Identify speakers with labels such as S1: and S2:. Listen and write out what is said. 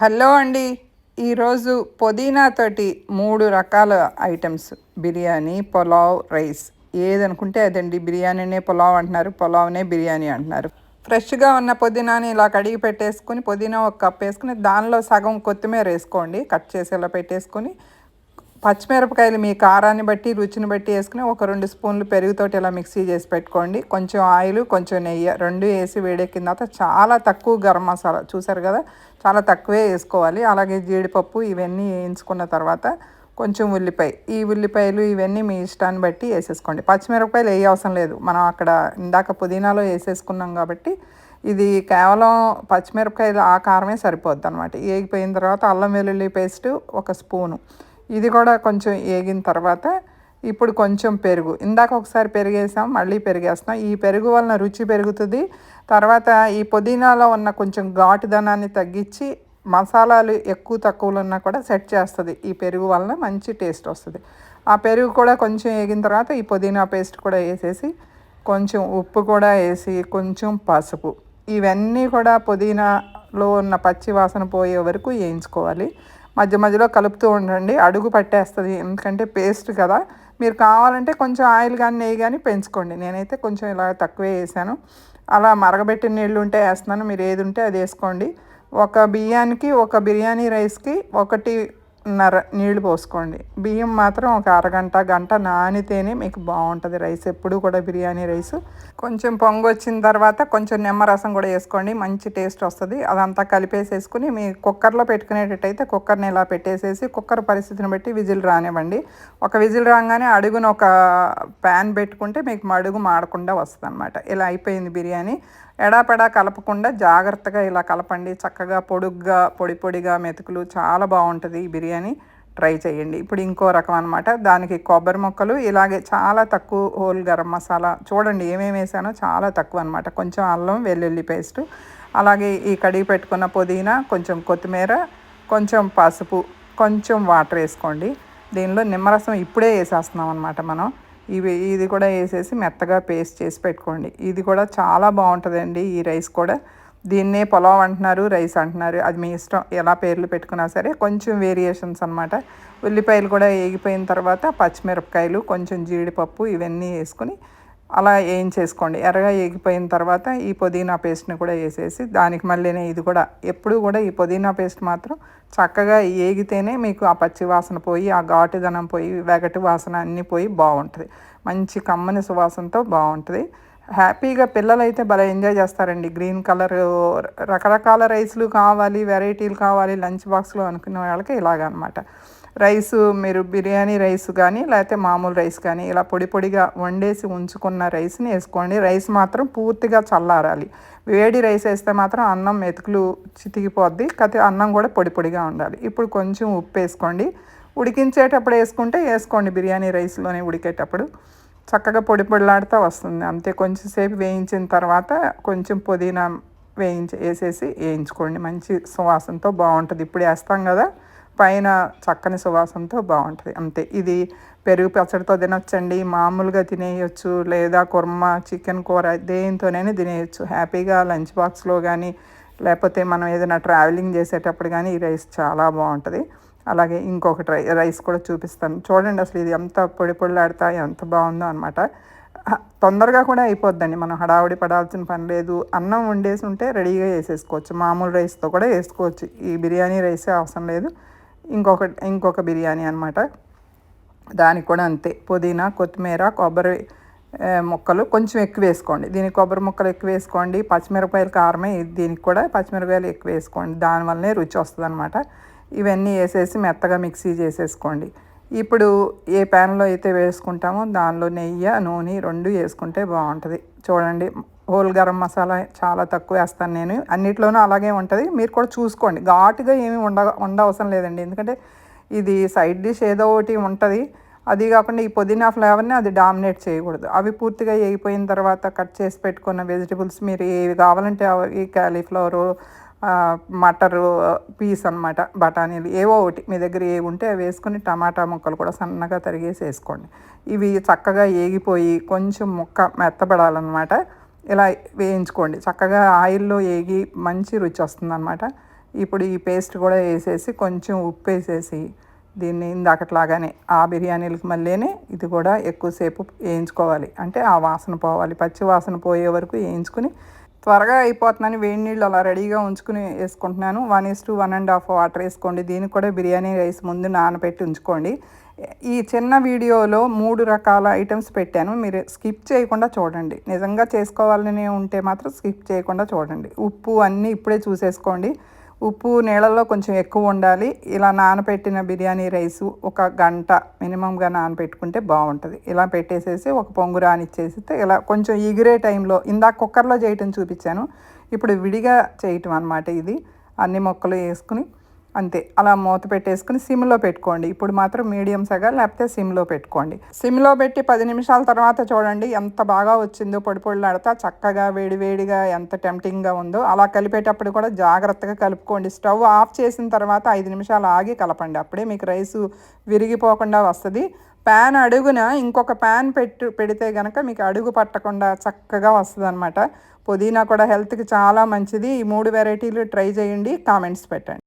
S1: Hello అండి. ఈరోజు పుదీనా తోటి మూడు రకాల ఐటమ్స్. బిర్యానీ పులావ్ రైస్. ఏదనుకుంటే అదండి. బిర్యానీనే పులావ్ అంటున్నారు. పులావ్నే బిర్యానీ అంటున్నారు. ఫ్రెష్గా ఉన్న పుదీనాని ఇలా కడిగి పెట్టేసుకుని పుదీనా ఒక కప్ వేసుకుని దానిలో సగం కొత్తిమీర వేసుకోండి. కట్ చేసి ఇలా పెట్టేసుకుని పచ్చిమిరపకాయలు మీ కారాన్ని బట్టి రుచిని బట్టి వేసుకుని ఒక రెండు స్పూన్లు పెరుగుతోటి ఇలా మిక్సీ చేసి పెట్టుకోండి. కొంచెం ఆయిల్ కొంచెం నెయ్యి రెండు వేసి వేడెక్కిన తర్వాత చాలా తక్కువ గరం మసాలా చూసారు కదా? చాలా తక్కువే వేసుకోవాలి. అలాగే జీడిపప్పు ఇవన్నీ వేయించుకున్న తర్వాత కొంచెం ఉల్లిపాయ. ఈ ఉల్లిపాయలు ఇవన్నీ మీ ఇష్టాన్ని బట్టి వేసేసుకోండి. పచ్చిమిరపకాయలు వేయ అవసరం లేదు. మనం అక్కడ ఇందాక పుదీనాలో వేసేసుకున్నాం కాబట్టి ఇది కేవలం పచ్చిమిరపకాయలు ఆ కారమే సరిపోద్ది అనమాట వేగిపోయిన తర్వాత అల్లం వెల్లుల్లి పేస్ట్ ఒక స్పూను. ఇది కూడా కొంచెం వేగిన తర్వాత ఇప్పుడు కొంచెం పెరుగు. ఇందాక ఒకసారి పెరిగేసాం మళ్ళీ పెరిగేస్తాం ఈ పెరుగు వలన రుచి పెరుగుతుంది. తర్వాత ఈ పుదీనాలో ఉన్న కొంచెం ఘాటుదనాన్ని తగ్గించి మసాలాలు ఎక్కువ తక్కువలు ఉన్నా కూడా సెట్ చేస్తుంది. ఈ పెరుగు వలన మంచి టేస్ట్ వస్తుంది. ఆ పెరుగు కూడా కొంచెం వేగిన తర్వాత ఈ పుదీనా పేస్ట్ కూడా వేసేసి కొంచెం ఉప్పు కూడా వేసి కొంచెం పసుపు. ఇవన్నీ కూడా పుదీనాలో ఉన్న పచ్చి వాసన పోయే వరకు వేయించుకోవాలి. మధ్య మధ్యలో కలుపుతూ ఉండండి. అడుగు పట్టేస్తుంది. ఎందుకంటే పేస్ట్ కదా. మీరు కావాలంటే కొంచెం ఆయిల్ కానీ నెయ్యి కానీ పెంచుకోండి. నేనైతే కొంచెం ఇలా తక్కువే వేసాను. అలా మరగబెట్టిన నీళ్ళు ఉంటే వేస్తున్నాను. మీరు ఏది ఉంటే అది వేసుకోండి. ఒక బియ్యానికి ఒక బిర్యానీ రైస్కి ఒకటి నర నీళ్ళు పోసుకోండి. బియ్యం మాత్రం ఒక అరగంట గంట నానితేనే మీకు బాగుంటుంది రైస్. ఎప్పుడు కూడా బిర్యానీ రైస్. కొంచెం పొంగు వచ్చిన తర్వాత కొంచెం నిమ్మరసం కూడా వేసుకోండి. మంచి టేస్ట్ వస్తుంది. అదంతా కలిపేసేసుకుని మీ కుక్కర్లో పెట్టుకునేటట్టయితే కుక్కర్ని ఇలా పెట్టేసేసి కుక్కర్ పరిస్థితిని బట్టి విజిల్ రానివ్వండి. ఒక విజిల్ రాగానే అడుగున ఒక ప్యాన్ పెట్టుకుంటే మీకు మడుగు మాడకుండా వస్తుంది అనమాట ఇలా అయిపోయింది బిర్యానీ. ఎడాపెడా కలపకుండా జాగ్రత్తగా ఇలా కలపండి. చక్కగా పొడుగ్గా పొడి పొడిగా మెతుకులు చాలా బాగుంటుంది ఈ బిర్యానీ. ట్రై చేయండి. ఇప్పుడు ఇంకో రకం అనమాట దానికి కొబ్బరి ముక్కలు ఇలాగే చాలా తక్కువ హోల్ గరం మసాలా. చూడండి ఏమేమి వేసానో చాలా తక్కువ అనమాట కొంచెం అల్లం వెల్లుల్లి పేస్ట్ అలాగే ఈ కడిగి పెట్టుకున్న పుదీనా కొంచెం కొత్తిమీర కొంచెం పసుపు కొంచెం వాటర్ వేసుకోండి. దీనిలో నిమ్మరసం ఇప్పుడే వేసేస్తున్నాం అనమాట మనం. ఇవి ఇది కూడా వేసేసి మెత్తగా పేస్ట్ చేసి పెట్టుకోండి. ఇది కూడా చాలా బాగుంటుందండి ఈ రైస్ కూడా. దీన్నే పొలావ్ అంటున్నారు రైస్ అంటున్నారు. అది మీ ఇష్టం ఎలా పేర్లు పెట్టుకున్నా సరే కొంచెం వేరియేషన్స్ అనమాట ఉల్లిపాయలు కూడా వేగిపోయిన తర్వాత పచ్చిమిరపకాయలు కొంచెం జీడిపప్పు ఇవన్నీ వేసుకుని అలా వేయించేసుకోండి ఎర్రగా ఏగిపోయిన తర్వాత ఈ పుదీనా పేస్ట్ని కూడా వేసేసి దానికి మళ్ళీనే ఇది కూడా ఎప్పుడు కూడా ఈ పుదీనా పేస్ట్ మాత్రం చక్కగా ఏగితేనే మీకు ఆ పచ్చి వాసన పోయి ఆ ఘాటుదనం పోయి వెగటి వాసన అన్నీ పోయి బాగుంటుంది మంచి కమ్మని సువాసనతో బాగుంటుంది హ్యాపీగా పిల్లలు అయితే భలే ఎంజాయ్ చేస్తారండి. గ్రీన్ కలర్ రకరకాల రైస్లు కావాలి వెరైటీలు కావాలి లంచ్ బాక్స్లో అనుకునే వాళ్ళకి ఇలాగనమాట. రైస్ మీరు బిర్యానీ రైస్ కానీ లేకపోతే మామూలు రైస్ కానీ ఇలా పొడి పొడిగా వండేసి ఉంచుకున్న రైస్ని వేసుకోండి. రైస్ మాత్రం పూర్తిగా చల్లారాలి. వేడి రైస్ వేస్తే మాత్రం అన్నం మెతుకులు చితికిపోద్ది కాకపోతే అన్నం కూడా పొడి పొడిగా ఉండాలి. ఇప్పుడు కొంచెం ఉప్పు వేసుకోండి. ఉడికించేటప్పుడు వేసుకుంటే వేసుకోండి బిర్యానీ రైస్లోనే ఉడికేటప్పుడు. చక్కగా పొడి పొడిలాడుతూ వస్తుంది. అంతే కొంచెం సేపు వేయించిన తర్వాత కొంచెం పుదీనా వేయించి వేసేసి వేయించుకోండి. మంచి సువాసనతో బాగుంటుంది. ఇప్పుడు వేస్తాం కదా పైన చక్కని సువాసనతో బాగుంటుంది. అంతే. ఇది పెరుగు పచ్చడితో తినొచ్చండి మామూలుగా తినేయచ్చు లేదా కుర్మ చికెన్ కూర దేనితోనైనా తినేయచ్చు. హ్యాపీగా లంచ్ బాక్స్లో కానీ లేకపోతే మనం ఏదైనా ట్రావెలింగ్ చేసేటప్పుడు కానీ ఈ రైస్ చాలా బాగుంటుంది. అలాగే ఇంకొకటి రై రైస్ కూడా చూపిస్తాను. చూడండి అసలు ఇది ఎంత పొడి పొడిలాడతా ఎంత బాగుందో అనమాట తొందరగా కూడా అయిపోద్దండి. మనం హడావుడి పడాల్సిన పని లేదు. అన్నం వండేసి ఉంటే రెడీగా వేసేసుకోవచ్చు మామూలు రైస్తో కూడా వేసుకోవచ్చు. ఈ బిర్యానీ రైసే అవసరం లేదు. ఇంకొక ఇంకొక బిర్యానీ అనమాట దానికి కూడా అంతే. పుదీనా కొత్తిమీర కొబ్బరి ముక్కలు కొంచెం ఎక్కువ వేసుకోండి. దీనికి కొబ్బరి ముక్కలు ఎక్కువ వేసుకోండి. పచ్చిమిరపకాయలు కారమే దీనికి కూడా పచ్చిమిరపకాయలు ఎక్కువ వేసుకోండి. దానివల్లనే రుచి వస్తుంది అనమాట ఇవన్నీ వేసేసి మెత్తగా మిక్సీ చేసేసుకోండి. ఇప్పుడు ఏ ప్యాన్లో అయితే వేసుకుంటామో దానిలో నెయ్యి నూనె రెండు వేసుకుంటే బాగుంటుంది. చూడండి హోల్ గరం మసాలా చాలా తక్కువ వేస్తాను నేను. అన్నిట్లోనూ అలాగే ఉంటుంది. మీరు కూడా చూసుకోండి. ఘాటుగా ఏమి ఉండ ఉండవసరం లేదండి. ఎందుకంటే ఇది సైడ్ డిష్ ఏదో ఒకటి ఉంటుంది. అది కాకుండా ఈ పుదీనా ఫ్లేవర్ని అది డామినేట్ చేయకూడదు. అవి పూర్తిగా వేగిపోయిన తర్వాత కట్ చేసి పెట్టుకున్న వెజిటబుల్స్ మీరు ఏవి కావాలంటే అవి క్యాలీఫ్లవరు మటరు పీస్ అనమాట బఠానీలు ఏవో ఒకటి మీ దగ్గర ఏవి ఉంటే అవి వేసుకుని టమాటా ముక్కలు కూడా సన్నగా తరిగేసి వేసుకోండి. ఇవి చక్కగా ఏగిపోయి కొంచెం ముక్క మెత్తబడాలన్నమాట. ఇలా వేయించుకోండి. చక్కగా ఆయిల్లో వేగి మంచి రుచి వస్తుందన్నమాట. ఇప్పుడు ఈ పేస్ట్ కూడా వేసేసి కొంచెం ఉప్పు వేసేసి దీన్ని ఇందాకట్లాగానే ఆ బిర్యానీలకు మళ్ళీనే ఇది కూడా ఎక్కువసేపు వేయించుకోవాలి. అంటే ఆ వాసన పోవాలి. పచ్చి వాసన పోయే వరకు వేయించుకుని త్వరగా అయిపోతుందని వేడి నీళ్ళు అలా రెడీగా ఉంచుకుని వేసుకుంటున్నాను. One is to one and half water వేసుకోండి. దీనికి కూడా బిర్యానీ రైస్ ముందు నానబెట్టి ఉంచుకోండి. ఈ చిన్న వీడియోలో మూడు రకాల ఐటమ్స్ పెట్టాను. మీరు స్కిప్ చేయకుండా చూడండి. నిజంగా చేసుకోవాలని ఉంటే మాత్రం స్కిప్ చేయకుండా చూడండి. ఉప్పు అన్నీ ఇప్పుడే చూసేసుకోండి. ఉప్పు నీళ్ళల్లో కొంచెం ఎక్కువ ఉండాలి. ఇలా నానబెట్టిన బిర్యానీ రైసు ఒక గంట మినిమంగా నానబెట్టుకుంటే బాగుంటుంది. ఇలా పెట్టేసేసి ఒక పొంగు రానిచ్చేసితే ఇలా కొంచెం ఎగిరే టైంలో ఇందాక కుక్కర్లో చేయటం చూపించాను. ఇప్పుడు విడిగా చేయటం అనమాట ఇది. అన్ని మొక్కలు వేసుకుని అంతే. అలా మూత పెట్టేసుకుని సిమ్లో పెట్టుకోండి. ఇప్పుడు మాత్రం మీడియం సగా లేకపోతే సిమ్లో పెట్టుకోండి. సిమ్లో పెట్టి పది నిమిషాల తర్వాత చూడండి ఎంత బాగా వచ్చిందో పొడి పొడిలాడుతా చక్కగా వేడివేడిగా ఎంత టెంప్టింగ్గా ఉందో అలా కలిపేటప్పుడు కూడా జాగ్రత్తగా కలుపుకోండి. స్టవ్ ఆఫ్ చేసిన తర్వాత ఐదు నిమిషాలు ఆగి కలపండి. అప్పుడే మీకు రైసు విరిగిపోకుండా వస్తుంది. ప్యాన్ అడుగున ఇంకొక ప్యాన్ పెట్టు పెడితే కనుక మీకు అడుగు పట్టకుండా చక్కగా వస్తుంది అనమాట పుదీనా కూడా హెల్త్కి చాలా మంచిది. ఈ మూడు వెరైటీలు ట్రై చేయండి. కామెంట్స్ పెట్టండి.